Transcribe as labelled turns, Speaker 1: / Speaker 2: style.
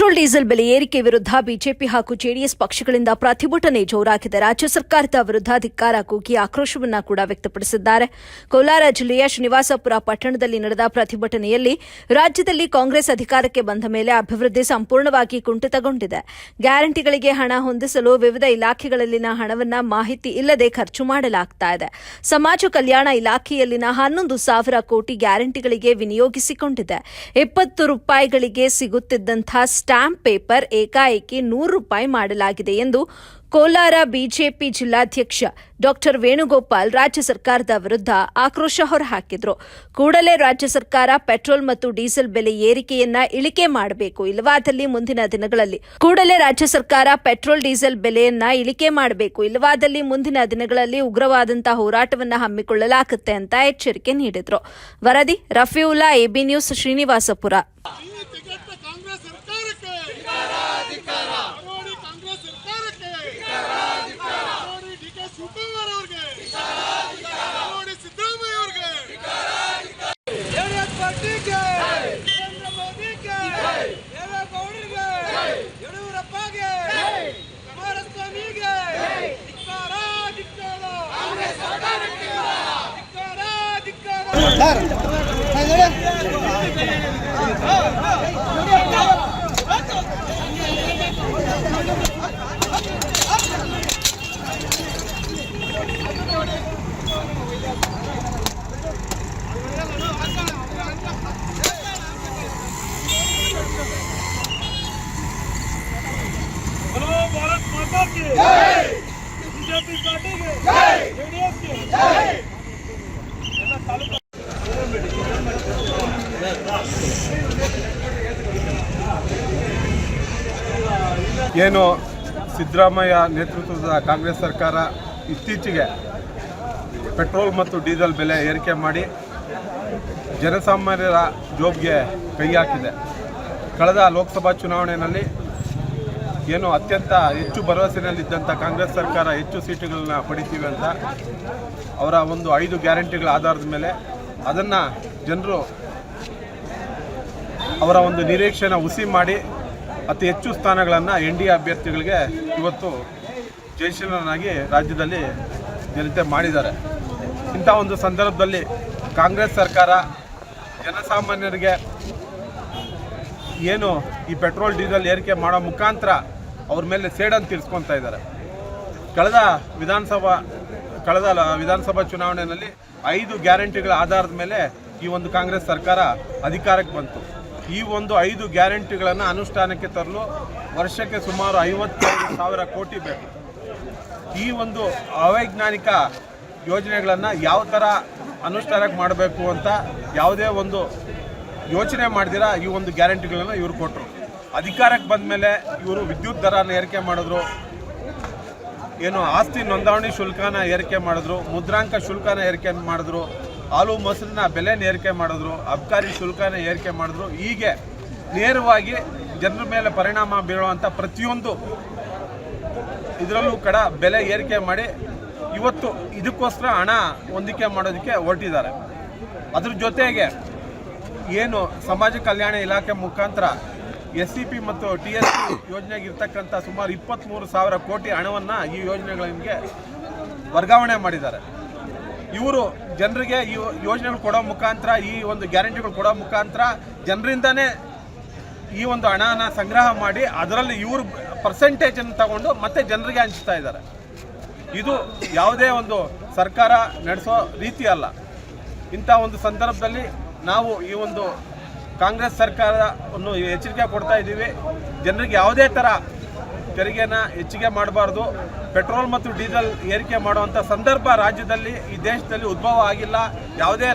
Speaker 1: Petrol, diesel ಬೆಲೆ ಏರಿಕೆ ವಿರುದ್ಧ ಬಿಜೆಪಿ ಹಾಗೂ ಜೆಡಿಎಸ್ ಪಕ್ಷಗಳಿಂದ ಪ್ರತಿಭಟನೆ ಜೋರಾಗಿದೆ. ರಾಜ್ಯ ಸರ್ಕಾರದ ವಿರುದ್ಧ ಧಿಕ್ಕಾರ ಕೂಗಿ ಆಕ್ರೋಶವನ್ನ ಕೂಡ ವ್ಯಕ್ತಪಡಿಸಿದ್ದಾರೆ. ಕೋಲಾರ ಜಿಲ್ಲೆಯ ಶ್ರೀನಿವಾಸಪುರ ಪಟ್ಟಣದಲ್ಲಿ ನಡೆದ ಪ್ರತಿಭಟನೆಯಲ್ಲಿ ರಾಜ್ಯದಲ್ಲಿ ಕಾಂಗ್ರೆಸ್ ಅಧಿಕಾರಕ್ಕೆ ಬಂದ ಮೇಲೆ ಅಭಿವೃದ್ಧಿ ಸಂಪೂರ್ಣವಾಗಿ ಕುಂಠಿತಗೊಂಡಿದೆ. ಗ್ಯಾರಂಟಿಗಳಿಗೆ ಹಣ ಹೊಂದಿಸಲು ವಿವಿಧ ಇಲಾಖೆಗಳಲ್ಲಿನ ಹಣವನ್ನ ಮಾಹಿತಿ ಇಲ್ಲದೆ ಖರ್ಚು ಮಾಡಲಾಗ್ತಾ ಇದೆ. ಸಮಾಜ ಕಲ್ಯಾಣ ಇಲಾಖೆಯಲ್ಲಿನ ಹನ್ನೊಂದು ಸಾವಿರ ಕೋಟಿ ಗ್ಯಾರಂಟಿಗಳಿಗೆ ವಿನಿಯೋಗಿಸಿಕೊಂಡಿದೆ. ಇಪ್ಪತ್ತು ರೂಪಾಯಿಗಳಿಗೆ ಸಿಗುತ್ತಿದ್ದಂಥ ಸ್ಟಾಂಪ್ ಪೇಪರ್ ಏಕಾಏಕಿ ನೂರು ರೂಪಾಯಿ ಮಾಡಲಾಗಿದೆ ಎಂದು ಕೋಲಾರ ಬಿಜೆಪಿ ಜಿಲ್ಲಾಧ್ಯಕ್ಷ ಡಾಕ್ಟರ್ ವೇಣುಗೋಪಾಲ್ ರಾಜ್ಯ ಸರ್ಕಾರದ ವಿರುದ್ಧ ಆಕ್ರೋಶ ಹೊರಹಾಕಿದ್ರು. ಕೂಡಲೇ ರಾಜ್ಯ ಸರ್ಕಾರ ಪೆಟ್ರೋಲ್ ಮತ್ತು ಡೀಸೆಲ್ ಬೆಲೆ ಏರಿಕೆಯನ್ನ ಇಳಿಕೆ ಮಾಡಬೇಕು. ಇಲ್ಲವಾದಲ್ಲಿ ಮುಂದಿನ ದಿನಗಳಲ್ಲಿ ಕೂಡಲೇ ರಾಜ್ಯ ಸರ್ಕಾರ ಪೆಟ್ರೋಲ್, ಡೀಸೆಲ್ ಬೆಲೆಯನ್ನ ಇಳಿಕೆ ಮಾಡಬೇಕು. ಇಲ್ಲವಾದಲ್ಲಿ ಮುಂದಿನ ದಿನಗಳಲ್ಲಿ ಉಗ್ರವಾದಂತಹ ಹೋರಾಟವನ್ನು ಹಮ್ಮಿಕೊಳ್ಳಲಾಗುತ್ತೆ ಅಂತ ಎಚ್ಚರಿಕೆ ನೀಡಿದ್ರು. ವರದಿ ರಫಿಯುಲ್ಲಾ ಎಬಿ ನ್ಯೂಸ್, ಶ್ರೀನಿವಾಸಪುರ
Speaker 2: ಈ ಟಿಕೆಟ್ ಕಾಂಗ್ರೆಸ್ ಸರ್ಕಾರಕ್ಕೆ ನೋಡಿ ಕಾಂಗ್ರೆಸ್ ಸರ್ಕಾರಕ್ಕೆ ನೋಡಿ ಡಿ ಕೆ ಶಿವಕುಮಾರ್ ಅವ್ರಿಗೆ ನೋಡಿ ಸಿದ್ದರಾಮಯ್ಯ ಅವ್ರಿಗೆ
Speaker 3: ಪಾರ್ಟಿಗೆ ನರೇಂದ್ರ ಮೋದಿಗೆ! ದೇವೇಗೌಡರಿಗೆ ಯಡಿಯೂರಪ್ಪಗೆ! ಕುಮಾರಸ್ವಾಮಿಗೆ! ಧಿಕ್ಕಾರ ಧಿಕ್ಕಾರ! ಧಿಕ್ಕಾರ ಧಿಕ್ಕಾರ!
Speaker 4: ಏನು ಸಿದ್ದರಾಮಯ್ಯ ನೇತೃತ್ವದ ಕಾಂಗ್ರೆಸ್ ಸರ್ಕಾರ ಇತ್ತೀಚೆಗೆ ಪೆಟ್ರೋಲ್ ಮತ್ತು ಡೀಸೆಲ್ ಬೆಲೆ ಏರಿಕೆ ಮಾಡಿ ಜನಸಾಮಾನ್ಯರ ಜೋಬ್ಗೆ ಕೈ ಹಾಕಿದೆ. ಕಳೆದ ಲೋಕಸಭಾ ಚುನಾವಣೆಯಲ್ಲಿ ಏನು ಅತ್ಯಂತ ಹೆಚ್ಚು ಭರವಸೆಯಲ್ಲಿದ್ದಂಥ ಕಾಂಗ್ರೆಸ್ ಸರ್ಕಾರ ಹೆಚ್ಚು ಸೀಟುಗಳನ್ನ ಪಡಿತೀವಿ ಅಂತ ಅವರ ಒಂದು ಐದು ಗ್ಯಾರಂಟಿಗಳ ಆಧಾರದ ಮೇಲೆ ಅದನ್ನು ಜನರು ಅವರ ಒಂದು ನಿರೀಕ್ಷೆನ ಹುಸಿ ಮಾಡಿ ಅತಿ ಹೆಚ್ಚು ಸ್ಥಾನಗಳನ್ನು ಎನ್ ಡಿ ಅಭ್ಯರ್ಥಿಗಳಿಗೆ ಇವತ್ತು ಜಯಶೀಲನಾಗಿ ರಾಜ್ಯದಲ್ಲಿ ಜನತೆ ಮಾಡಿದ್ದಾರೆ. ಇಂಥ ಒಂದು ಸಂದರ್ಭದಲ್ಲಿ ಕಾಂಗ್ರೆಸ್ ಸರ್ಕಾರ ಜನಸಾಮಾನ್ಯರಿಗೆ ಏನು ಈ ಪೆಟ್ರೋಲ್, ಡೀಸೆಲ್ ಏರಿಕೆ ಮಾಡೋ ಮುಖಾಂತರ ಅವ್ರ ಮೇಲೆ ಸೇಡನ್ನು ತೀರಿಸ್ಕೊತಾ ಇದ್ದಾರೆ. ಕಳೆದ ವಿಧಾನಸಭಾ ಕಳೆದ ವಿಧಾನಸಭಾ ಚುನಾವಣೆಯಲ್ಲಿ ಐದು ಗ್ಯಾರಂಟಿಗಳ ಆಧಾರದ ಮೇಲೆ ಈ ಒಂದು ಕಾಂಗ್ರೆಸ್ ಸರ್ಕಾರ ಅಧಿಕಾರಕ್ಕೆ ಬಂತು. ಈ ಒಂದು ಐದು ಗ್ಯಾರಂಟಿಗಳನ್ನು ಅನುಷ್ಠಾನಕ್ಕೆ ತರಲು ವರ್ಷಕ್ಕೆ ಸುಮಾರು ಐವತ್ತೈದು ಸಾವಿರ ಕೋಟಿ ಬೇಕು. ಈ ಒಂದು ಅವೈಜ್ಞಾನಿಕ ಯೋಜನೆಗಳನ್ನು ಯಾವ ಥರ ಅನುಷ್ಠಾನಕ್ಕೆ ಮಾಡಬೇಕು ಅಂತ ಯಾವುದೇ ಒಂದು ಯೋಚನೆ ಮಾಡಿದಿರ ಈ ಒಂದು ಗ್ಯಾರಂಟಿಗಳನ್ನು ಇವರು ಕೊಟ್ಟರು ಅಧಿಕಾರಕ್ಕೆ ಬಂದ ಮೇಲೆ ಇವರು ವಿದ್ಯುತ್ ದರನ ಏರಿಕೆ ಮಾಡಿದ್ರು, ಏನು ಆಸ್ತಿ ನೋಂದಾವಣಿ ಶುಲ್ಕನ ಏರಿಕೆ ಮಾಡಿದ್ರು, ಮುದ್ರಾಂಕ ಶುಲ್ಕನ ಏರಿಕೆ ಮಾಡಿದ್ರು ಹಾಲು ಮೊಸರಿನ ಬೆಲೆ ಏರಿಕೆ ಮಾಡಿದ್ರು, ಅಬ್ಕಾರಿ ಶುಲ್ಕನ ಏರಿಕೆ ಮಾಡಿದ್ರು, ಹೀಗೆ ನೇರವಾಗಿ ಜನರ ಮೇಲೆ ಪರಿಣಾಮ ಬೀಳುವಂಥ ಪ್ರತಿಯೊಂದು ಇದರಲ್ಲೂ ಕೂಡ ಬೆಲೆ ಏರಿಕೆ ಮಾಡಿ ಇವತ್ತು ಇದಕ್ಕೋಸ್ಕರ ಹಣ ಹೊಂದಿಕೆ ಮಾಡೋದಕ್ಕೆ ಹೊರಟಿದ್ದಾರೆ. ಅದ್ರ ಜೊತೆಗೆ ಏನು ಸಮಾಜ ಕಲ್ಯಾಣ ಇಲಾಖೆ ಮುಖಾಂತರ ಎಸ್ ಸಿ ಪಿ ಮತ್ತು ಟಿ ಎಸ್ ಪಿ ಯೋಜನೆಗೆ ಇರ್ತಕ್ಕಂಥ ಸುಮಾರು ಇಪ್ಪತ್ತ್ಮೂರು ಸಾವಿರ ಕೋಟಿ ಹಣವನ್ನು ಈ ಯೋಜನೆಗಳಿಗೆ ವರ್ಗಾವಣೆ ಮಾಡಿದ್ದಾರೆ. ಇವರು ಜನರಿಗೆ ಈ ಯೋಜನೆಗಳು ಕೊಡೋ ಮುಖಾಂತರ, ಈ ಒಂದು ಗ್ಯಾರಂಟಿಗಳು ಕೊಡೋ ಮುಖಾಂತರ ಜನರಿಂದನೇ ಈ ಒಂದು ಹಣನ ಸಂಗ್ರಹ ಮಾಡಿ ಅದರಲ್ಲಿ ಇವರು ಪರ್ಸೆಂಟೇಜನ್ನು ತಗೊಂಡು ಮತ್ತೆ ಜನರಿಗೆ ಹಂಚ್ತಾ ಇದ್ದಾರೆ. ಇದು ಯಾವುದೇ ಒಂದು ಸರ್ಕಾರ ನಡೆಸೋ ರೀತಿ ಅಲ್ಲ. ಇಂಥ ಒಂದು ಸಂದರ್ಭದಲ್ಲಿ ನಾವು ಈ ಒಂದು ಕಾಂಗ್ರೆಸ್ ಸರ್ಕಾರವನ್ನು ಎಚ್ಚರಿಕೆ ಕೊಡ್ತಾ ಇದ್ದೀವಿ. ಜನರಿಗೆ ಯಾವುದೇ ಥರ ತೆರಿಗೆನ ಹೆಚ್ಚಿಗೆ ಮಾಡಬಾರ್ದು. ಪೆಟ್ರೋಲ್ ಮತ್ತು ಡೀಸೆಲ್ ಏರಿಕೆ ಮಾಡುವಂಥ ಸಂದರ್ಭ ರಾಜ್ಯದಲ್ಲಿ ಈ ದೇಶದಲ್ಲಿ ಉದ್ಭವ ಆಗಿಲ್ಲ. ಯಾವುದೇ